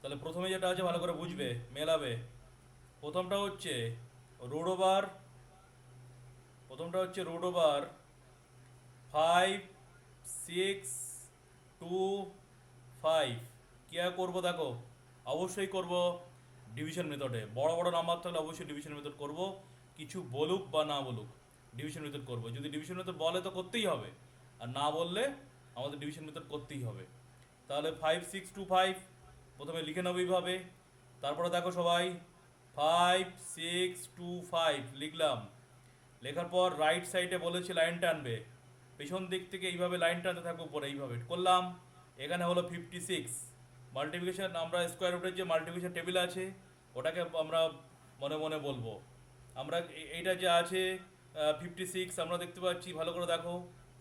তাহলে প্রথমে যেটা আছে ভালো করে বুঝবে, মেলাবে। প্রথমটা হচ্ছে রোড ওভার প্রথমটা হচ্ছে root over five six two five কী আর করব দেখো? অবশ্যই করব ডিভিশন মেথডে বড় বড় নাম্বার থাকলে অবশ্যই ডিভিশন মেথড করব। কিছু বলুক বা না বলুক ডিভিশন মেথড করব। যদি ডিভিশন মেথড বলে তো করতেই হবে। আর না বললে আমাদের ডিভিশন মেথড করতেই হবে। তাহলে ফাইভ সিক্স টু ফাইভ প্রথমে লিখে নেব এইভাবে। তারপরে দেখো সবাই ফাইভ সিক্স টু ফাইভ লিখলাম। লেখার পর রাইট সাইডে বলেছে লাইন টানবে। পেছন দিক থেকে এইভাবে লাইন টানতে থাকব উপরে এইভাবে। করলাম। এখানে হলো ফিফটি সিক্স মাল্টিপ্লিকেশন আমরা স্কোয়ার রুটের যে মাল্টিপ্লিকেশন টেবিল আছে, ওটাকে আমরা মনে মনে বলব। আমরা এইটা যে আছে ফিফটি সিক্স আমরা দেখতে পাচ্ছি। ভালো করে দেখো।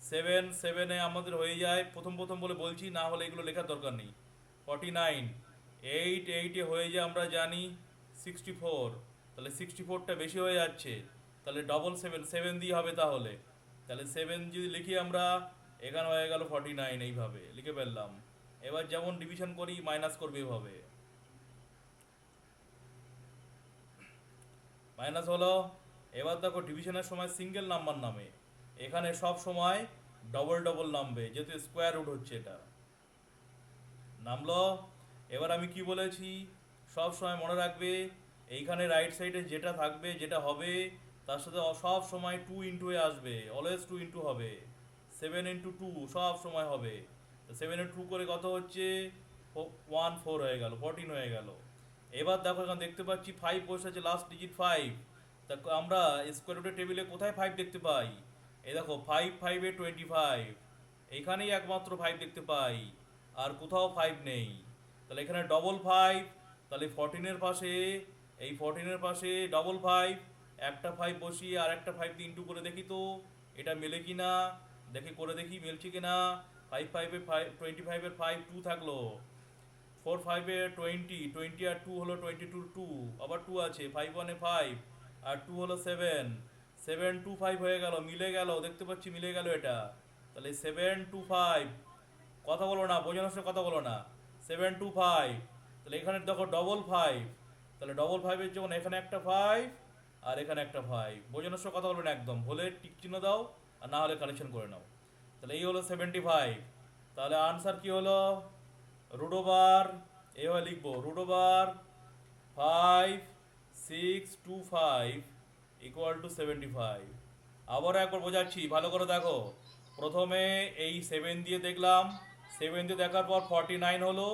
সেভেন সেভেনে আমাদের হয়ে যায়। প্রথম প্রথম বলে বলছি, না হলে এগুলো লেখার দরকার নেই। ফর্টি নাইন এইট, এইটে হয়ে যায় আমরা জানি সিক্সটি ফোর, তাহলে সিক্সটি ফোরটা বেশি হয়ে যাচ্ছে, তাহলে ডবল সেভেন সেভেন দিয়ে হবে তাহলে। তাহলে সেভেন যদি লিখি আমরা, এখানে হয়ে গেল ফর্টি নাইন এইভাবে, লিখে ফেললাম। এবার যেমন ডিভিশন করি মাইনাস করবে এভাবে। মাইনাস হলো, এবার দেখো ডিভিশনের সময় সিঙ্গেল নাম্বার নামে। এখানে সব সময় ডবল ডবল নামবে, যেহেতু স্কোয়ার রুট হচ্ছে এটা। নামলো এবার আমি কি বলেছি? সব সময় মনে রাখবে, এইখানে রাইট সাইডে যেটা থাকবে, যেটা হবে, তার সাথে সব সময় টু ইন্টু এ আসবে অলওয়েজ টু ইন্টু হবে। সেভেন ইন্টু টু সব সময় হবে। সেভেন টু করে কত হচ্ছে? ওয়ান ফোর হয়ে গেল ফোরটিন হয়ে গেল। এবার দেখো, এখন দেখতে পাচ্ছি ফাইভ বসে আছে লাস্ট ডিজিট ফাইভ তা আমরা স্কোয়ার রুটের টেবিলে কোথায় ফাইভ দেখতে পাই? এই দেখো ফাইভ ফাইভে টোয়েন্টি ফাইভ এইখানেই একমাত্র ফাইভ দেখতে পাই, আর কোথাও ফাইভ নেই। তাহলে এখানে ডবল ফাইভ তাহলে ফোরটিনের পাশে, এই ফোরটিনের পাশে ডবল ফাইভ একটা ফাইভ বসিয়ে আর একটা ফাইভ দিয়ে ইন্টু করে দেখি তো, এটা মেলে কি না? দেখি করে দেখি মিলছে কি না? ফাইভ ফাইভে ফাইভ টোয়েন্টি ফাইভের ফাইভ টু থাকল। ফোর ফাইভে টোয়েন্টি টোয়েন্টি আর টু হলো টোয়েন্টি টু টু আবার টু আছে ফাইভ ওয়ানে ফাইভ আর টু হলো সেভেন সেভেন টু ফাইভ হয়ে গেল, মিলে গেল, দেখতে পাচ্ছি মিলে গেল এটা। তাহলে সেভেন টু ফাইভ কথা বলো না, বোঝানোর সাথে কথা বলো না। সেভেন টু ফাইভ তাহলে এখানে দেখো ডবল ফাইভ তাহলে ডবল ফাইভের যখন এখানে একটা ফাইভ আর এখানে একটা ফাইভ বোঝানোর সঙ্গে কথা বলো না একদম, হলে টিক চিহ্ন দাও, আর না হলে কালেকশন করে নাও। তাহলে এই হলো সেভেন্টি ফাইভ তাহলে আনসার কি হলো? রুডোবার এভাবে লিখব root over five six two five equal to seventy five আবারও একবার বোঝাচ্ছি, ভালো করে দেখো। প্রথমে এই সেভেন দিয়ে দেখলাম সেভেন দেখার পর ফর্টি নাইন হলো,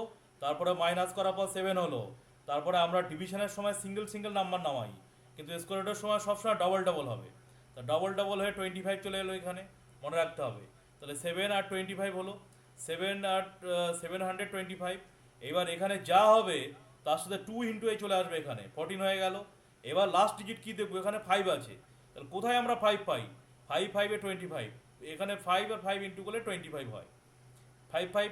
তারপরে মাইনাস করার পর সেভেন হলো। তারপরে আমরা ডিভিশনের সময় সিঙ্গেল সিঙ্গেল নাম্বার নামাই। কিন্তু স্কোয়ারের সময় সবসময় ডবল ডবল হবে। তা ডবল ডবল হয়ে টোয়েন্টি ফাইভ চলে এলো এখানে, মনে রাখতে হবে। তাহলে সেভেন আর টোয়েন্টি ফাইভ হলো। সেভেন আর সেভেন হান্ড্রেড টোয়েন্টি ফাইভ এবার এখানে যা হবে, তার সাথে টু ইন্টু এ চলে আসবে এখানে। ফোরটিন হয়ে গেল। এবার লাস্ট ডিজিট কী দেখব? এখানে ফাইভ আছে। তাহলে কোথায় আমরা ফাইভ পাই? ফাইভ ফাইভে টোয়েন্টি ফাইভ এখানে ফাইভ আর ফাইভ ইন্টু করলে টোয়েন্টি ফাইভ হয়। ফাইভ ফাইভ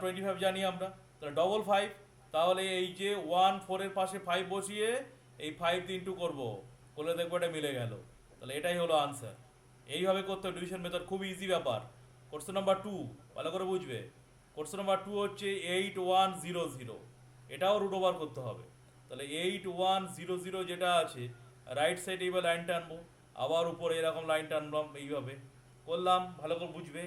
টোয়েন্টি ফাইভ জানি আমরা। তাহলে ডবল ফাইভ তাহলে এই যে ওয়ান ফোরের পাশে ফাইভ বসিয়ে এই ফাইভ ইন্টু করব। করলে দেখব এটা মিলে গেল। তাহলে এটাই হলো আনসার এইভাবে করতে হবে। ডিভিশন মেথড খুব ইজি ব্যাপার। কোর্স নাম্বার টু ভালো করে বুঝবে। কোর্স নাম্বার টু হচ্ছে এইট ওয়ান জিরো জিরো এটাও রুট ওভার করতে হবে। তাহলে এইট ওয়ান জিরো জিরো যেটা আছে রাইট সাইডে এইবার লাইন টানবো। আবার উপরে এরকম লাইন টানলাম এইভাবে। করলাম, ভালো করে বুঝবে।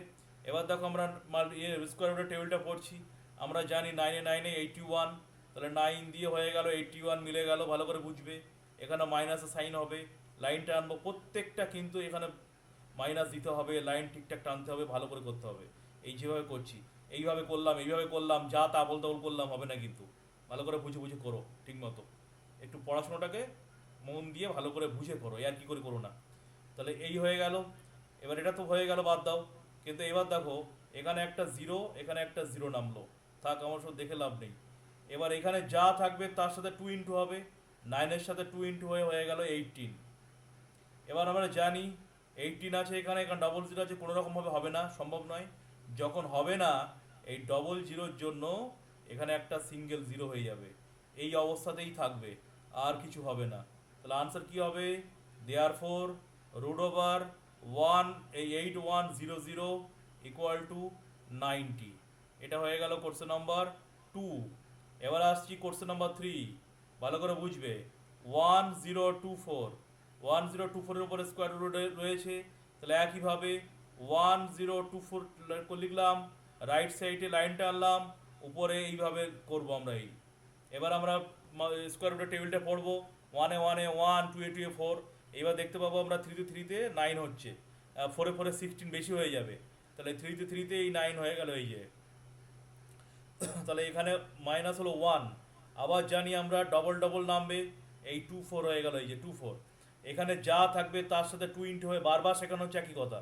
এবার দেখো আমরা মাল ইয়ে স্কোয়ার রুটের টেবিলটা পড়ছি। আমরা জানি নাইনে নাইনে এইটি ওয়ান তাহলে নাইন দিয়ে হয়ে গেল এইটি ওয়ান মিলে গেল, ভালো করে বুঝবে। এখানে মাইনাসে সাইন হবে। লাইনটা আনব, প্রত্যেকটা কিন্তু এখানে মাইনাস দিতে হবে লাইন ঠিকঠাক টানতে হবে, ভালো করে করতে হবে। এই যেভাবে করছি, এইভাবে করলাম এইভাবে করলাম, যা তা বলতে বল করলাম, হবে না কিন্তু। ভালো করে বুঝে বুঝে করো, ঠিক মতো। একটু পড়াশোনাটাকে মন দিয়ে ভালো করে বুঝে করো আর কি করে করো না। তাহলে এই হয়ে গেল। এবার এটা তো হয়ে গেল, বাদ দাও। কিন্তু এবার দেখো, এখানে একটা জিরো এখানে একটা জিরো নামলো। থাক, আমার সব দেখে লাভ নেই। এবার এখানে যা থাকবে তার সাথে টু ইন্টু হবে। নাইনের সাথে টু ইন্টু হয়ে হয়ে গেল এইটিন এবার আমরা জানি এইটিন আছে এখানে এখানে ডবল জিরো আছে কোনো রকমভাবে হবে না, সম্ভব নয়। যখন হবে না, এই ডবল জিরোর জন্য এখানে একটা সিঙ্গেল জিরো হয়ে যাবে। এই অবস্থাতেই থাকবে, আর কিছু হবে না। তাহলে আনসার কি হবে? Therefore root over one এই eight one zero zero equal to ninety এটা হয়ে গেল কোর্স নাম্বার টু এবার আসছি কোর্সের নাম্বার থ্রি ভালো করে বুঝবে। One zero two four one zero two ফোরের উপরে স্কোয়ার রুট রয়েছে। তাহলে একইভাবে ওয়ান জিরো টু ফোর লিখলাম রাইট সাইডে লাইনটা আনলাম, উপরে এইভাবে করব আমরা এই। এবার আমরা স্কোয়ার রুটের টেবিলটা পড়ব। ওয়ানে ওয়ানে ওয়ান টু এ টু এ ফোর এবার দেখতে পাবো আমরা থ্রিতে থ্রিতে নাইন হচ্ছে। ফোরে ফোরে সিক্সটিন বেশি হয়ে যাবে। তাহলে থ্রিতে থ্রিতে এই নাইন হয়ে গেল এই যে। তাহলে এখানে মাইনাস হলো ওয়ান আবার জানি আমরা ডবল ডবল নামবে, এই টু ফোর হয়ে গেল এই যে টু ফোর এখানে যা থাকবে তার সাথে টু ইন্টু হয়ে, বারবার শেখানো হচ্ছে একই কথা।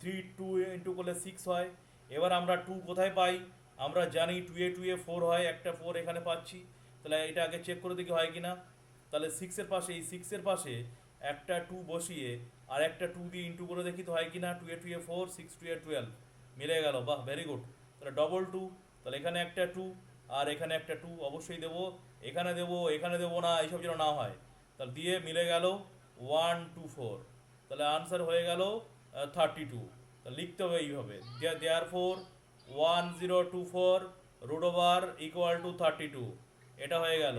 থ্রি টু ইন্টু করলে সিক্স হয়। এবার আমরা টু কোথায় পাই? আমরা জানি টু এ টু এ ফোর হয়, একটা ফোর এখানে পাচ্ছি। তাহলে এটা আগে চেক করে দেখি হয় কি না তাহলে সিক্সের পাশে, এই সিক্সের পাশে একটা টু বসিয়ে আর একটা টু দিয়ে ইন্টু করে দেখি তো হয় কি না টু এ টু এ ফোর সিক্স টু এ টুয়েলভ মিলে গেল, বাহ ভেরি গুড তাহলে ডবল টু তাহলে এখানে একটা টু আর এখানে একটা টু অবশ্যই দেবো। এখানে দেবো এখানে দেবো না, এইসব যেন না হয়। তাহলে দিয়ে মিলে গেল ওয়ান টু ফোর তাহলে আনসার হয়ে গেল থার্টি টু তাহলে লিখতে হবে এইভাবে। Therefore one zero two four root over equal to thirty two এটা হয়ে গেল।